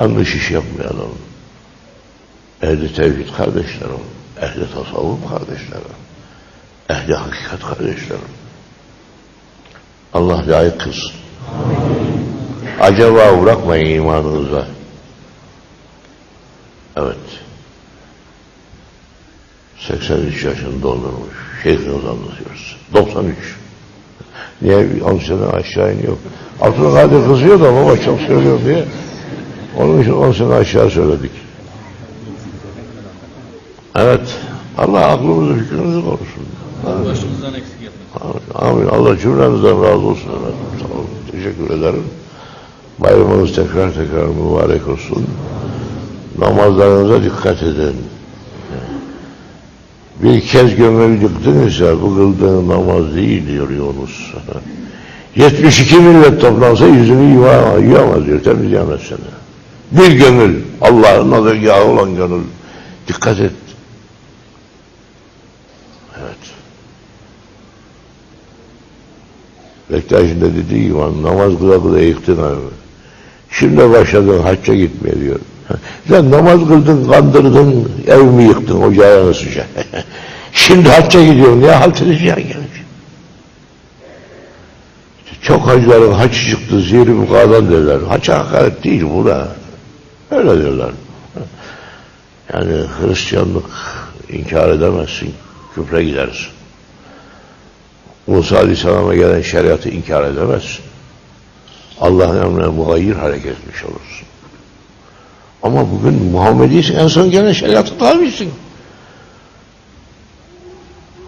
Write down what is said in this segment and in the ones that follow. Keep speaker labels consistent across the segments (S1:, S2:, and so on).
S1: Yanlış iş yapmayalım. Ehli tevhid kardeşlerim, ehli tasavvuf kardeşlerim, ehli hakikat kardeşlerim. Allah layık kılsın. Acaba bırakmayın imanınıza. Evet. 83 yaşını doldurmuş. Şeyhimiz anlatıyoruz. 93. Niye 10 sene aşağı iniyor? Abdülkadir kızıyor da baba çok söylüyor diye. Onun için 10 sene aşağı söyledik. Evet. Allah aklımızı fikrimizi korusun.
S2: Başımızdan eksik yapmasın.
S1: Amin. Allah cümlemizden razı olsun. Sağ olun. Teşekkür ederim. Bayramınız tekrar tekrar mübarek olsun. Namazlarınıza dikkat edin. Bir kez gönül yıktınızsa bu kıldığın namaz değil diyor Yunus. 72 millet toplansa yüzünü yiyemez diyor, temizleyemez seni. Bir gönül, Allah'ın adırgahı olan gönül. Dikkat et. Evet. Bektaş'ın da dediği gibi namaz kıla kıla yıktın abi. Şimdi başladın hacca gitmeye diyor. Sen namaz kıldın, kandırdın, evimi yıktın, ocağını sıcak. Şimdi hacca gidiyorsun, ne halt edeceksin gelince? Çok hacıların haç çıktı, zihri mukadan derler. Haça hakaret değil bu da. Öyle derler. Yani Hristiyanlık inkar edemezsin, küfre gidersin. Musa Aleyhisselam'a gelen şeriatı inkar edemezsin. Allah'ın emrine muhayyir hareket etmiş olursun. Ama bugün Muhammedisin, en son gelen şeriatı tabisin.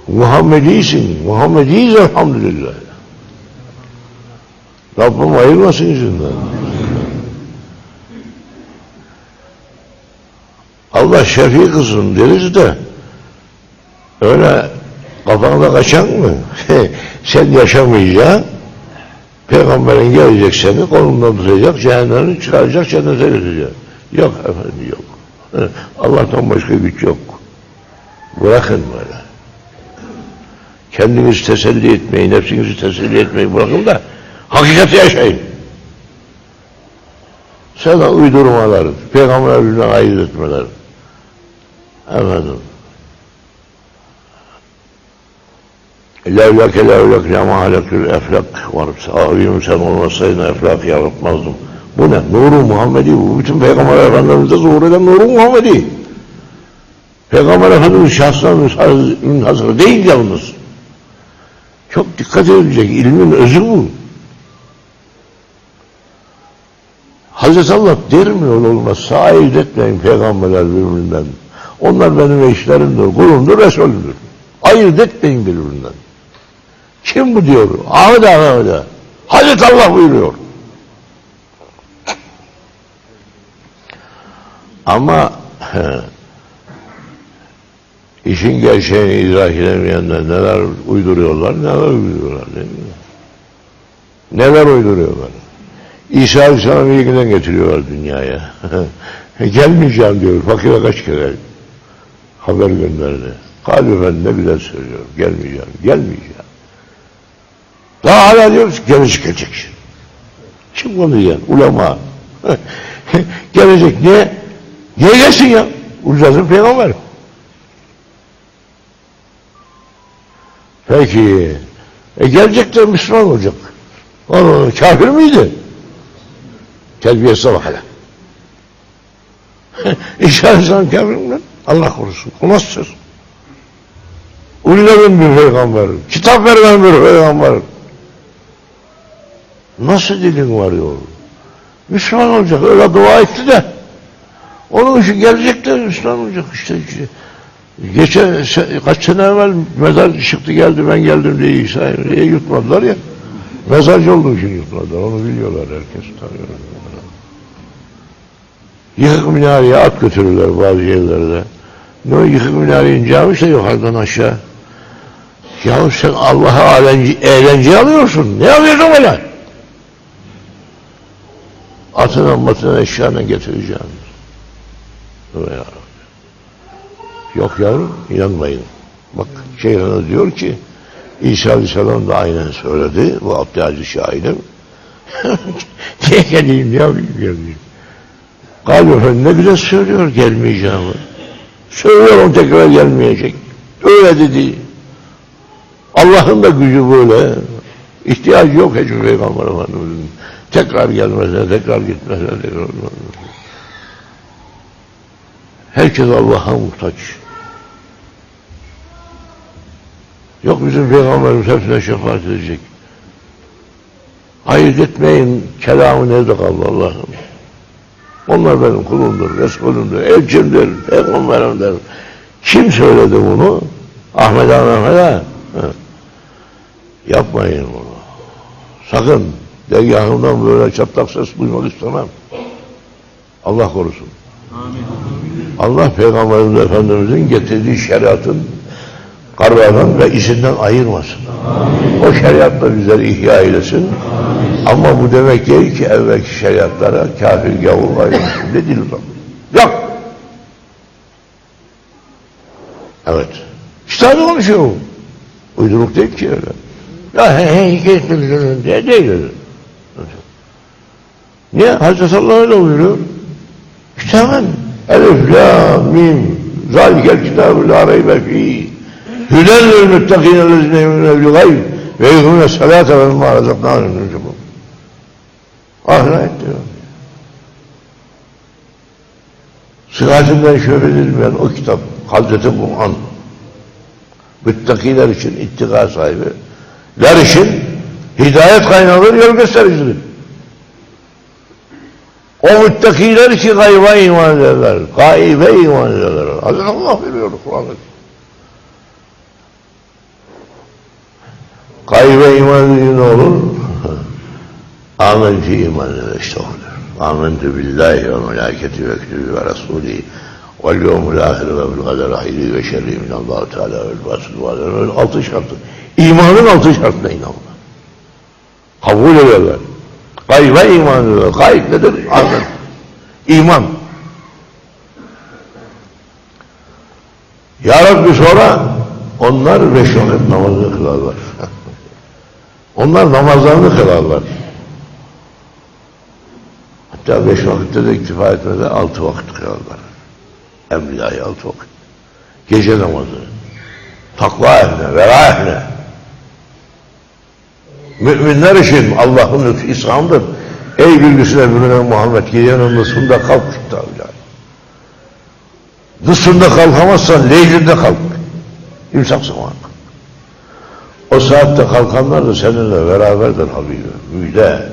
S1: Muhammedisin, Muhammediyiz elhamdülillah. Rabbim ayırmasın yüzünden. Allah şefi kılsın deriz de öyle kafanda kaçan mı? Sen yaşamayacaksın Peygamberin gelecek seni kolundan tutacak, cehennemden çıkaracak, cennete götürecek. Yok efendim yok. Allah'tan başka güç yok. Bırakın böyle. Kendinizi teselli etmeyi, nefsinizi teselli etmeyi bırakın da hakikati yaşayın. Sana uydurmalar, peygamber birbirinden ayırt etmeler. Efendim. Levlake levlek lema halekül eflak var. Sahibim sen olmasaydın eflak yaratmazdım. Bu ne? Nuru Muhammedi bu. Bütün Peygamber Efendimiz'de zuhur eden Nuru Muhammedi. Peygamber Efendimiz şahsına münhasır değil yalnız. Çok dikkat edilecek. İlmin özü bu. Hazreti Allah der mi olmaz? Sahip etmeyin peygamberler birbirinden. Onlar benim eşlerimdir, kulumdur, Resulümdür. Ayırt etmeyin birbirinden. Kim bu diyor? Ahmet Ahmet. Hazreti Allah buyuruyor. Ama işin gerçeğini idrak edemeyenler neler uyduruyorlar, neler uyduruyorlar değil mi? Neler uyduruyorlar? İsa Aleyhisselam'ı ilgiden getiriyorlar dünyaya. Gelmeyeceğim diyor. Fakire kaç kere haber gönderdi. Kalbi Efendi ne güzel söylüyor. Gelmeyeceğim, gelmeyeceğim. Daha hala diyoruz gelecek gelecek. Kim konuşuyor? Ulema. gelecek niye? Niye gelsin ya? Ulcazın peygamber. Peki. E gelecek de Müslüman olacak. O kafir miydi? Terbiyesi bak hele. İnşallah kafir mi? Allah korusun. O nasıl söz? Ullerin bir peygamber. Kitap veren bir peygamber. Nasıl dilin var yol? Müslüman olacak. Öyle dua etti de. Onun için gelecek de Müslüman olacak işte. Geçen kaç sene evvel mezar çıktı geldi ben geldim diye İsa'yı diye yutmadılar ya. Mezarcı olduğu için yutmadılar. Onu biliyorlar herkes tanıyor. Yıkık minareye at götürürler bazı yerlerde. Ne o yıkık minareyi incemiş de yukarıdan aşağı. Ya sen Allah'a eğlence, alıyorsun. Ne alıyorsun öyle? Atına matına eşyana getireceğim. Ya. Yok yavrum inanmayın. Bak Şeyhana diyor ki İsa Aleyhisselam da aynen söyledi. Bu Abdülhacis şahidim. Niye geleyim ya bilmiyorum. Galiba ne güzel söylüyor gelmeyeceğimi. Söylüyorum tekrar gelmeyecek. Öyle dedi. Allah'ın da gücü böyle. İhtiyacı yok hiçbir peygamber efendimizin. Tekrar gelmesine, tekrar gitmesine, tekrar Herkes Allah'a muhtaç. Yok bizim peygamberimiz hepsine şefaat edecek. Ayırt etmeyin kelamı nerede kaldı Allah'ım. Onlar benim kulumdur, Resulümdür, elçimdir, peygamberimdir. Kim söyledi bunu? Ahmet Han Ahmet'e. Ha. Yapmayın bunu. Sakın dergahımdan böyle çatlak ses duymak istemem. Allah korusun.
S2: Amin.
S1: Allah Peygamberimiz Efendimizin getirdiği şeriatın kararından ve izinden ayırmasın. O şeriatla bizleri ihya eylesin. Ama bu demek değil ki evvelki şeriatlara kafir gavur ayırmasın. Ne değil o zaman? Yok. Evet. Kitabı konuşuyor. Uyduruk değil ki öyle. Ya he he hikayetleri diye değil öyle. Niye? Hazreti Allah öyle buyuruyor. Kitabın Elif, La, Mim, Zalikel kitabı la reybe fî. Hüden lil müttakîne lezine yu'minûne bil gayb ve yu'minûne salâte ve mimâ razaknâhum yunfiqûn. Ahiret diyor. Sıhhatinden şöhret edilmeyen o kitap Hazreti Kur'an müttakiler için ittika sahibi ler için hidayet kaynağıdır, yol göstericidir. O müttakiler ki gayba iman ederler. Gaybe iman ederler. Hazreti Allah veriyor Kur'an'da. Gaybe iman edince ne olur? Amentü iman eder işte olur. Amentü billahi ve melaketi ve kütübü ve rasulü vel yevmül ahir ve bil kader hayri ve şerri minallahu teala vel basıl ve altı şartı. İmanın altı şartına inanma. Kabul ederler. Gaybe iman ederler. Gayb nedir? Amen. İman. Ya Rabbi sonra onlar beş vakit namazını kılarlar. onlar namazlarını kılarlar. Hatta beş vakitte de iktifa etmeden altı vakit kılarlar. Emridahi altı vakit. Gece namazı. Takva ehline, vera ehline. Müminler için Allah'ın lütfu İslam'dır. Ey bilgisine bürünen Muhammed gecenin nısfında kalk tabi. Nısfında kalkamazsan leylinde kalk. İmsak zamanı. O saatte kalkanlar da seninle beraberdir Habibim. Müjde.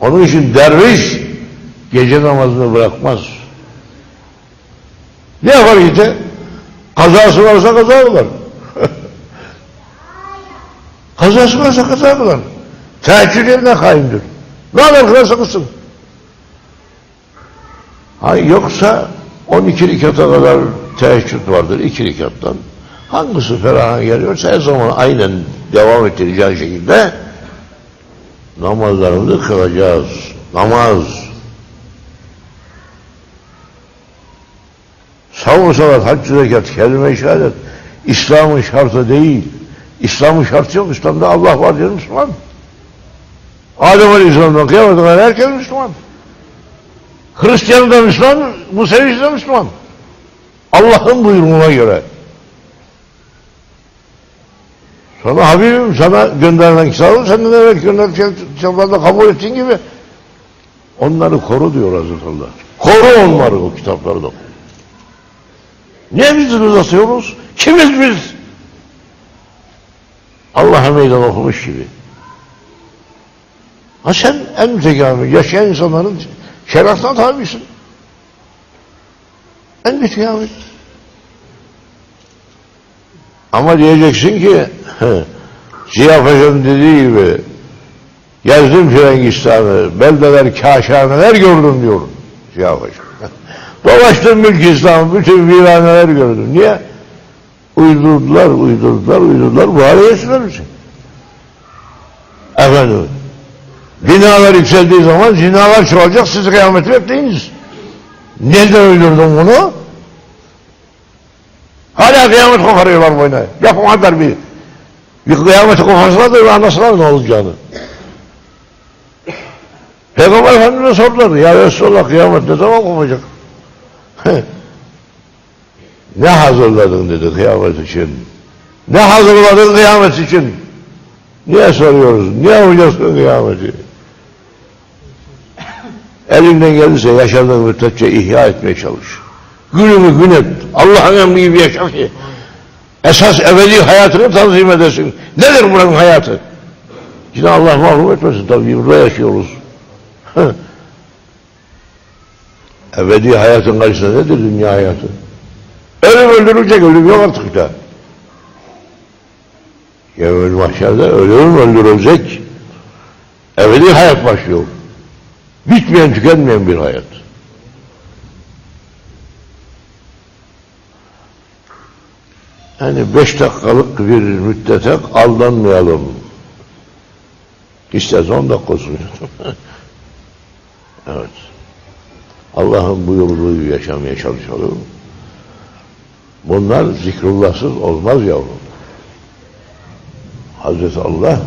S1: Onun için derviş gece namazını bırakmaz. Ne yapar işte? Kazası varsa kaza olur. Kazası varsa kaza kılar. Teheccüd yerine kaimdir. Ne kadar kılarsa kılsın. Ha, yoksa 12 rikata kadar teheccüd vardır, 2 rikattan. Hangisi feraha geliyorsa her zaman aynen devam ettireceği şekilde namazlarımızı kılacağız. Namaz. Savun salat, hac zekat, kelime-i şehadet İslam'ın şartı değil. İslam'ın şartı yok. İslam'da Allah var diyor Müslüman. Adem Aleyhisselam'dan kıyamete kadar herkes Müslüman. Hristiyan da Müslüman, Musevi de Müslüman. Allah'ın buyruğuna göre. Sonra Habibim sana gönderilen kitabı senden evvel gönderilen kabul ettiğin gibi onları koru diyor Hazreti Allah. Koru onları o kitapları da. Niye biz uzatıyoruz? Kimiz biz? Allah'a meydan okumuş gibi. Ha sen en mütekamil yaşayan insanların şerefine tabisin. En mütekamil. Ama diyeceksin ki Ziya dediği gibi gezdim Frangistan'ı, beldeler, kaşhaneler gördüm diyor Ziya. Dolaştım mülk İslam'ı, bütün viraneler gördüm. Niye? Uydurdular, uydurdular, uydurdular. Bu hale bizi. Efendim, binalar yükseldiği zaman zinalar çoğalacak, siz kıyameti bekleyiniz. Neden uydurdun bunu? Hala kıyamet koparıyorlar boyuna. Yapamadılar bir. Bir kıyameti koparsalar bir anlasınlar ne olacağını. Peygamber Efendimiz'e sordular. Ya Resulallah kıyamet ne zaman kopacak? ne hazırladın dedi kıyamet için. Ne hazırladın kıyamet için? Niye soruyoruz? Niye yapacaksın kıyameti? Elinden gelirse yaşadığın müddetçe ihya etmeye çalış. Gününü gün et. Allah'ın emri gibi yaşa ki. Esas ebedi hayatını tanzim edesin. Nedir buranın hayatı? Yine Allah mahrum etmesin tabii burada yaşıyoruz. ebedi hayatın karşısında nedir dünya hayatı? Ölüm öldürecek ölüm yok artık da. Yevmel mahşerde ölüm öldürecek. Ebedi hayat başlıyor. Bitmeyen tükenmeyen bir hayat. Yani beş dakikalık bir müddete aldanmayalım. İsterse on dakika olsun. evet. Allah'ın buyurduğu yaşamaya çalışalım. Bunlar zikrullahsız olmaz yavrum. Hazreti Allah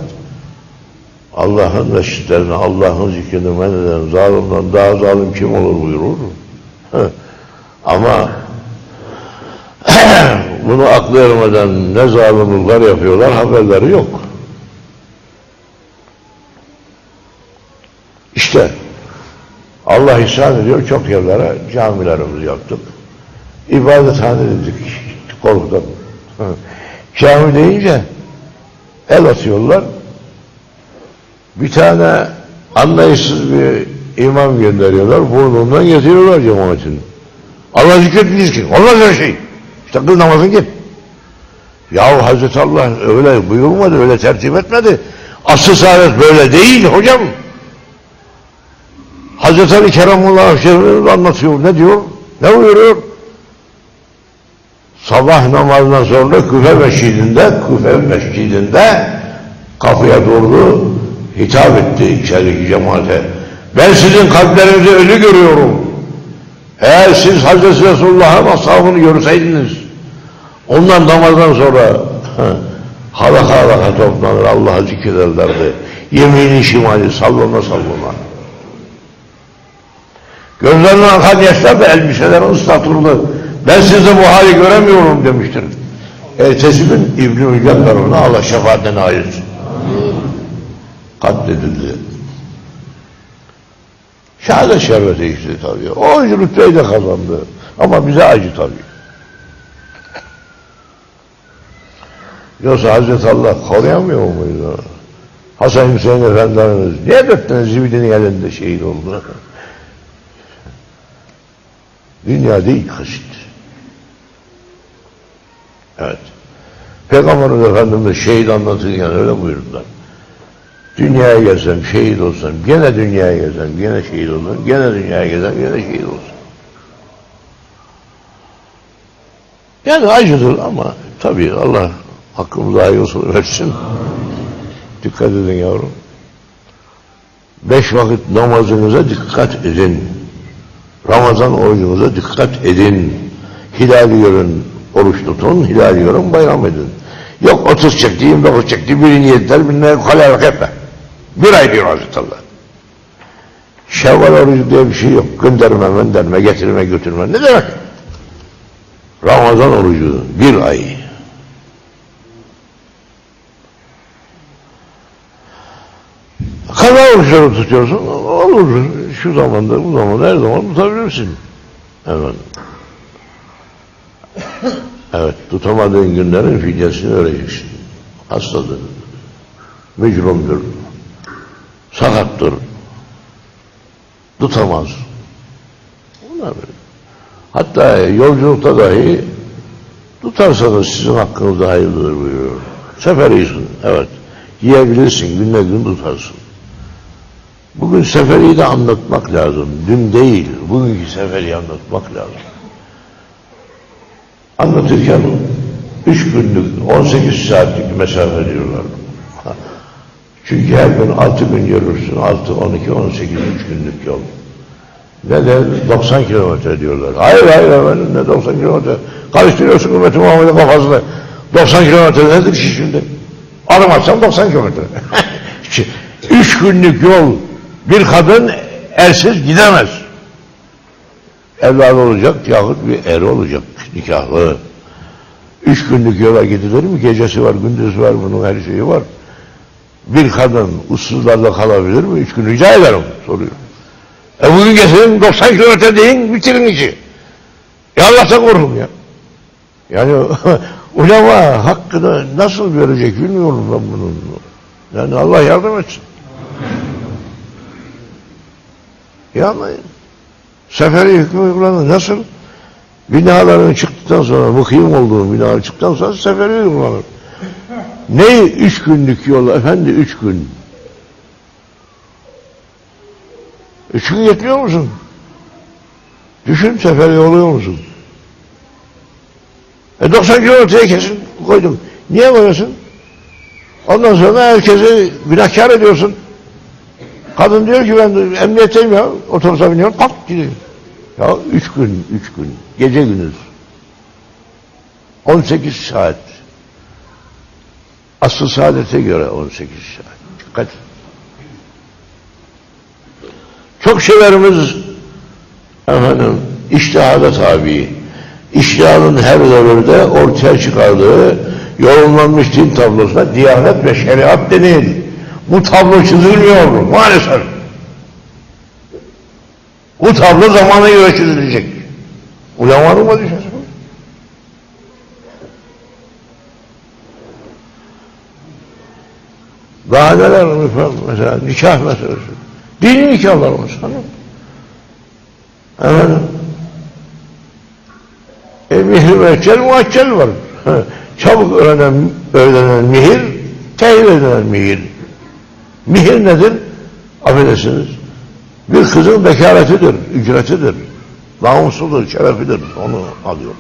S1: Allah'ın reşitlerini, Allah'ın zikrini men eden zalimden daha zalim kim olur buyurur. Ama bunu aklı ermeden ne zalimlikler yapıyorlar haberleri yok. İşte Allah ihsan ediyor çok yerlere camilerimizi yaptık. İbadethane dedik korkudan. Cami deyince el atıyorlar. Bir tane anlayışsız bir imam gönderiyorlar. Burnundan getiriyorlar cemaatin. Allah zikretmeyeceğiz ki. Olmaz öyle şey. İşte kıl namazın git. Yahu Hazreti Allah öyle buyurmadı, öyle tertip etmedi. Asıl saadet böyle değil hocam. Hazreti Ali Keremullah anlatıyor. Ne diyor? Ne buyuruyor? Sabah namazından sonra Küfe Mescidinde, Küfe Mescidinde kapıya doğru hitap etti içerideki cemaate. Ben sizin kalplerinizi ölü görüyorum. Eğer siz Hazreti Resulullah'ın ashabını görseydiniz, ondan namazdan sonra halaka halaka toplanır, Allah'a zikrederlerdi. Yemini şimali sallana sallana. Gözlerinden akan yaşlar da elbiselerini ıslatırdı. Ben size bu hali göremiyorum demiştir. Ertesi gün İbn-i Mücaddar'ına Allah şefaatten ayırsın. Katledildi. Şehadet şerbeti içti tabii. O rütbeyi de kazandı. Ama bize acı tabii. Yoksa Hazreti Allah koruyamıyor muydu? Hasan Hüseyin Efendimiz niye dört tane zibidinin elinde şehit oldu? Dünya değil kasıt. Evet. Peygamberimiz Efendimiz şehit anlatırken öyle buyurdular. Dünyaya gelsem, şehit olsam, gene dünyaya gelsem, gene şehit olurum, gene dünyaya gelsem, gene şehit olsam. Yani acıdır ama tabii Allah hakkımızda hayırlısı versin. Dikkat edin yavrum. Beş vakit namazınıza dikkat edin. Ramazan orucunuza dikkat edin. Hilali görün, oruç tutun, hilali görün, bayram edin. Yok 30 çekti, 29 çekti, birini yediler, birine kalarak etme. Bir ay diyor Hazreti Allah. Şevval orucu diye bir şey yok. Gönderme, gönderme, getirme, götürme. Ne demek? Ramazan orucu bir ay. Kaza oruçları tutuyorsun. Olur. Şu zamanda, bu zamanda, her zaman tutabilirsin. Evet. Evet, tutamadığın günlerin fidyesini vereceksin. Hastadır. Mücrumdur. Sakattır. Tutamaz. Bunlar böyle. Hatta yolculukta dahi tutarsanız sizin hakkınızda hayırlıdır buyuruyor. Seferisin, evet. Yiyebilirsin, günle gün tutarsın. Bugün seferi de anlatmak lazım. Dün değil, bugünkü seferi anlatmak lazım. Anlatırken üç günlük, 18 saatlik mesafe diyorlar. Çünkü her gün altı gün yürürsün, altı, 12, 18, üç günlük yol. Ne de 90 kilometre diyorlar. Hayır hayır efendim ne 90 kilometre. Karıştırıyorsun ümmeti Muhammed'in kafasını. 90 kilometre nedir ki şimdi? Adım atsam 90 kilometre. Üç günlük yol Bir kadın ersiz gidemez. Evladı olacak yahut bir eri olacak nikahlı. Üç günlük yola gidilir mi? Gecesi var, gündüzü var, bunun her şeyi var. Bir kadın ussuzlarda kalabilir mi? Üç gün rica ederim soruyor. E bugün getirin 90 kilometre deyin bitirin işi. Ya Allah'tan korkun ya. Yani ulema hakkını nasıl verecek bilmiyorum ben bunun. Yani Allah yardım etsin. Yani seferi hükmü uygulanır. Nasıl? Binaların çıktıktan sonra, mukim olduğu binalar çıktıktan sonra seferi uygulanır. Ne üç günlük yol efendi üç gün. Üç gün yetmiyor musun? Düşün seferi oluyor musun? E 90 kilometreye kesin koydum. Niye koyuyorsun? Ondan sonra herkesi günahkar ediyorsun. Kadın diyor ki ben emniyetteyim ya. Otobüse biniyorum pat gidiyor. Ya üç gün, üç gün. Gece gündüz. 18 saat. Asıl saadete göre 18 saat. Dikkat. Çok şeylerimiz efendim iştihada tabi. İştihadın her devirde ortaya çıkardığı yorumlanmış din tablosuna diyanet ve şeriat denir. Bu tablo çizilmiyor maalesef. Bu tablo zamana göre çizilecek. Ulemanın vazifesi bu. Daha neler mesela nikah meselesi. Dini nikahlarımız hanım. Efendim. E, mihir müeccel, muaccel var. Çabuk öğrenen, öğrenen mihir, tehir edilen mihir. Mihir nedir? Affedersiniz. Bir kızın bekaretidir, ücretidir. Namusudur, şerefidir. Onu alıyor.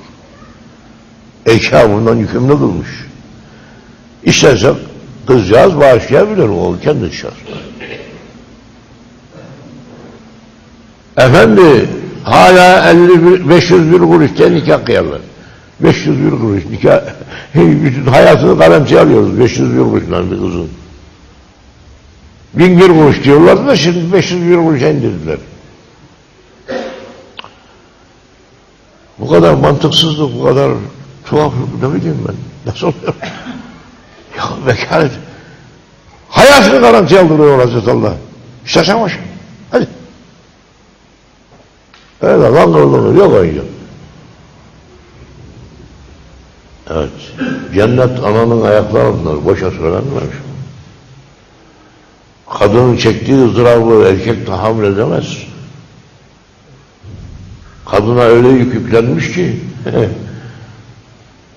S1: Eşya bundan yükümlü kılmış. İsterse kızcağız bağışlayabilir. O kendi şahsı. Efendi hala 50 501 kuruşta nikah kıyarlar. 501 kuruş nikah bütün hayatını garanti alıyoruz 501 kuruşla bir kızın. 1001 kuruş diyorlardı da şimdi 501 kuruşa indirdiler. Bu kadar mantıksızlık, bu kadar tuhaflık ne bileyim ben. Nasıl oluyor? Ya vekalet. Hayatını garanti aldırıyor Hazreti Allah. İşte sen başla. Hadi. Öyle lan olur yok öyle. Evet. Cennet ananın ayaklarındadır. Boşa söylenmemiş. Kadının çektiği ızdırabı erkek tahammül edemez. Kadına öyle yük yüklenmiş ki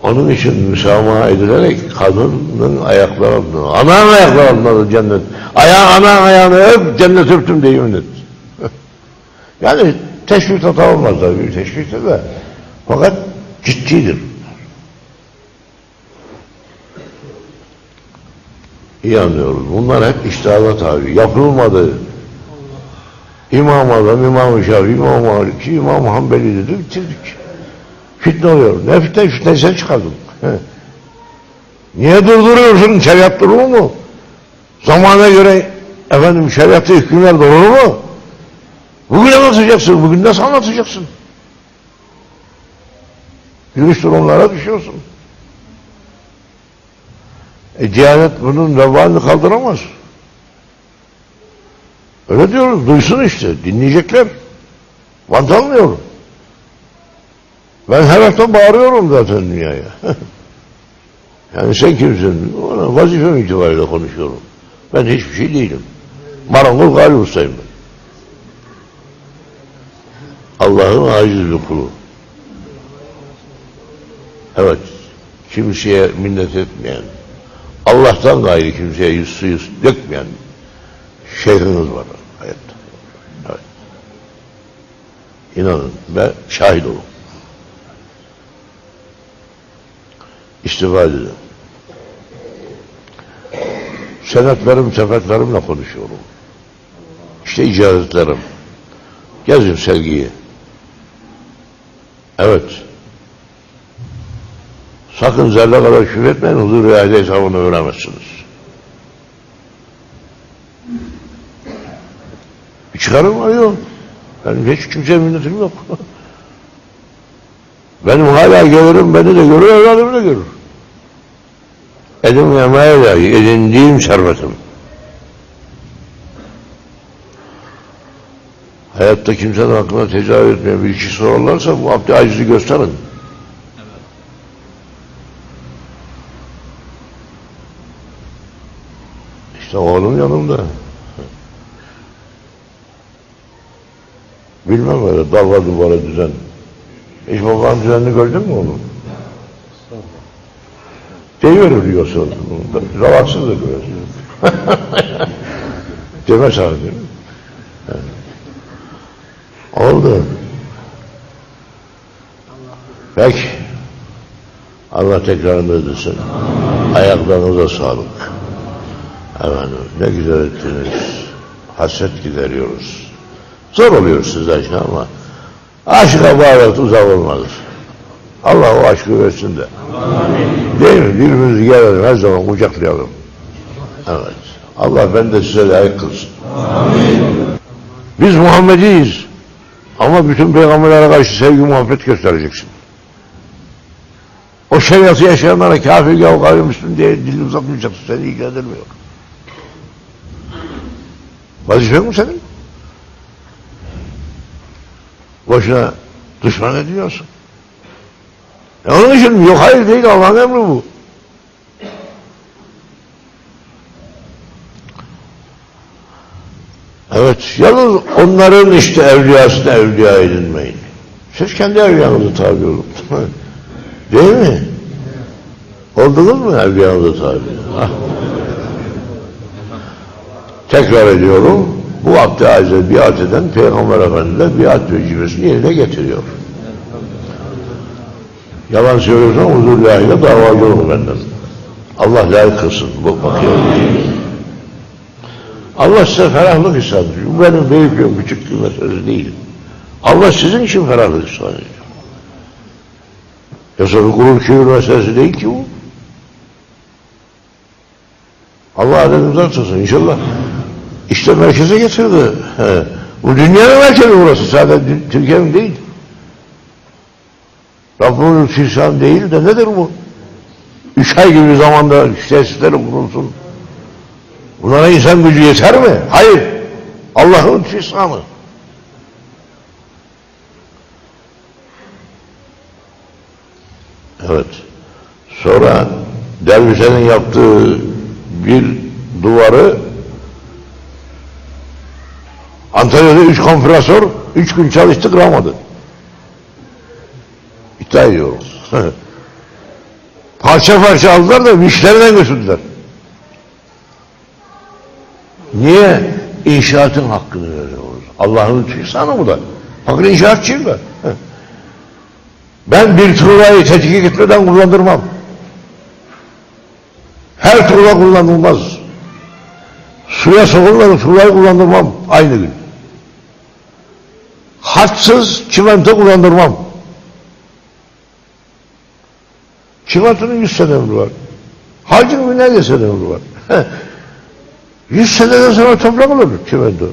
S1: onun için müsamaha edilerek kadının ayaklarında, ananın ayaklarındadır cennet. Ayağı, ana ayağını öp, cennet öptüm diye yemin et. yani teşbih hata olmaz tabii, teşbihte de. Fakat ciddidir. İyi anlıyoruz. Bunlar hep iştihada tabi. Yapılmadı. İmam Azam, İmam Şafii, İmam Maliki, İmam Hanbeli dedi, bitirdik. Fitne oluyor. Ne fitne? Fitne sen çıkardın. Niye durduruyorsun? Şeriat durur mu? Zamana göre efendim şeriatta hükümler doğru mu? Bugün anlatacaksın, bugün nasıl anlatacaksın? Yürüyüş durumlara düşüyorsun. E, Diyanet bunun vebalini kaldıramaz. Öyle diyoruz. Duysun işte. Dinleyecekler. Vantalmıyorum. Ben her hafta bağırıyorum zaten dünyaya. yani sen kimsin? Vazifem itibariyle konuşuyorum. Ben hiçbir şey değilim. Marangoz Galip Usta'yım ben. Allah'ın aciz bir kulu. Evet. Kimseye minnet etmeyen, Allah'tan gayrı kimseye yüz suyu dökmeyen şeyhiniz var hayatta. Evet. İnanın ve şahit olun. İstifade edin. Senetlerim, sepetlerimle konuşuyorum. İşte icazetlerim. Gezin sevgiyi. Evet. Sakın zerre kadar küfür etmeyin, huzur aile hesabını öğrenemezsiniz. Çıkarım var yok. Benim hiç kimseye minnetim yok. Benim hala gelirim beni de görür, evladımı da görür. Elim yemeğe dahi edindiğim servetim. Hayatta kimsenin aklına tecavüz etmeyen bir kişi sorarlarsa bu abdi acizi gösterin. İşte oğlum yanımda. Bilmem öyle dalga duvara düzen. Hiç babanın düzenini gördün mü oğlum? Deyiverir diyorsun. Rahatsız da görüyorsun. Deme sana değil mi? Oldu. Peki. Allah tekrarını ödesin. Ayaklarınıza sağlık. Efendim ne güzel ettiniz. Hasret gideriyoruz. Zor oluyor sizler için ama aşka bağlat uzak olmalıdır. Allah o aşkı versin de. Değil mi? Birbirimizi gelelim her zaman kucaklayalım. Evet. Allah ben de size layık kılsın. Biz Muhammediyiz. Ama bütün peygamberlere karşı sevgi muhabbet göstereceksin. O şeriatı yaşayanlara kafir ya gayrimüslim diye dilini uzatmayacaksın. Seni ilgilendirmiyor. Vazifen mi senin? Boşuna düşman ediyorsun. E onun için yok hayır değil Allah'ın emri bu. Evet, yalnız onların işte evliyasına evliya edinmeyin. Siz kendi evliyanızı tabi olun. Değil mi? Oldunuz mu evliyanızı tabi? Tekrar ediyorum, bu abd-i acize biat eden Peygamber Efendimiz'e biat vecibesini yerine getiriyor. Yalan söylüyorsan huzur layığıyla dava görür benden. Allah layık kılsın. Bu bakıyorum. Allah size ferahlık ihsan ediyor. Bu benim büyüklüğüm, küçüklüğüm meselesi değil. Allah sizin için ferahlık ihsan ediyor. Yoksa bir gurur kibir meselesi değil ki bu. Allah adetimizi artırsın inşallah. İşte merkeze getirdi. He. Bu dünyanın merkezi burası. Sadece Türkiye'nin değil. Rabbimin lütfüsan değil de nedir bu? Üç ay gibi zamanda tesisleri kurulsun. Bunlara insan gücü yeter mi? Hayır. Allah'ın lütfüsanı. Evet. Sonra dervişlerin yaptığı bir duvarı Antalya'da üç kompresör üç gün çalıştı kıramadı. İddia ediyorum. parça parça aldılar da vişlerden götürdüler. Niye? İnşaatın hakkını veriyoruz. Allah'ın lütfüsanı bu da. Bakın inşaatçıyım da. Ben bir tuğlayı tetkik etmeden kullandırmam. Her tuğla kullanılmaz. Suya sokulmadan tuğlayı kullandırmam aynı gün. Harçsız çimento kullandırmam. Çimentonun 100 sene ömrü var. Harcın binlerce sene ömrü var. 100 seneden sonra toprak olur çimento.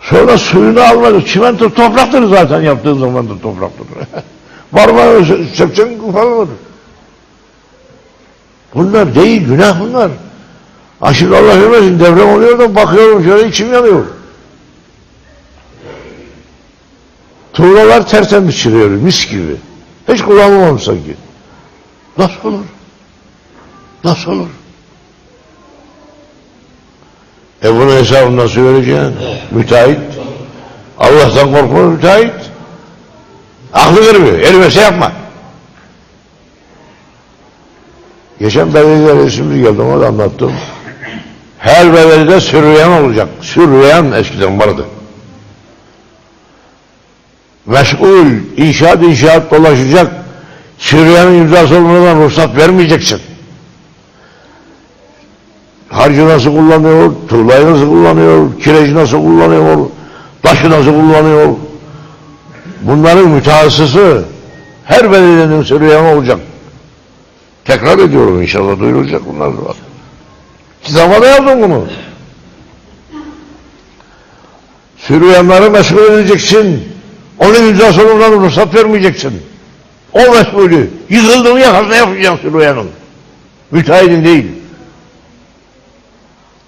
S1: Sonra suyunu almadı. Çimento topraktır zaten yaptığın zaman da topraktır. Parmağı söksen falan olur. Bunlar değil, günah bunlar. Aşırı Allah vermesin deprem oluyor da bakıyorum şöyle içim yanıyor. Tuğlalar tertemiz çürüyor, mis gibi. Hiç kullanılmamış sanki. Nasıl olur? Nasıl olur? E bunun hesabını nasıl vereceksin? Müteahhit. Allah'tan korkma müteahhit. Aklı vermiyor. Elime şey yapma. Geçen belediye reisimiz geldi ona da anlattım. Her belediyede sürüyen olacak. Sürüyen eskiden vardı. Meşgul, inşaat inşaat dolaşacak. Sürüyenin imzası olmadan ruhsat vermeyeceksin. Harcı nasıl kullanıyor, tuğlayı nasıl kullanıyor, kireci nasıl kullanıyor, taşı nasıl kullanıyor. Bunların mütehassısı her belediyenin sürüyen olacak. Tekrar ediyorum inşallah duyulacak bunlar da var. Kitaba da yazdım bunu. Sürüyenleri mesul edeceksin. Onun imzası olmadan ruhsat vermeyeceksin. O mesulü. Yıkıldığını yakasına yapacaksın sürüyenin. Müteahhidin değil.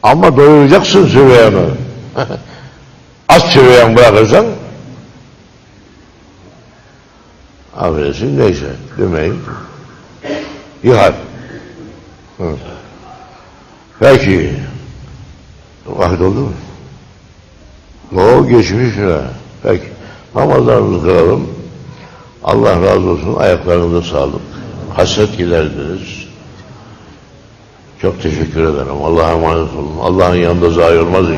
S1: Ama doyuracaksın sürüyeni. Az sürüyen bırakırsan affedersin neyse demeyin. Yıkar. Hı. Peki. Vakit oldu mu? O geçmiş ya. Peki. Namazlarımızı kılalım. Allah razı olsun. Ayaklarınıza sağlık. Hasret giderdiniz. Çok teşekkür ederim. Allah'a emanet olun. Allah'ın yanında zayi olmaz.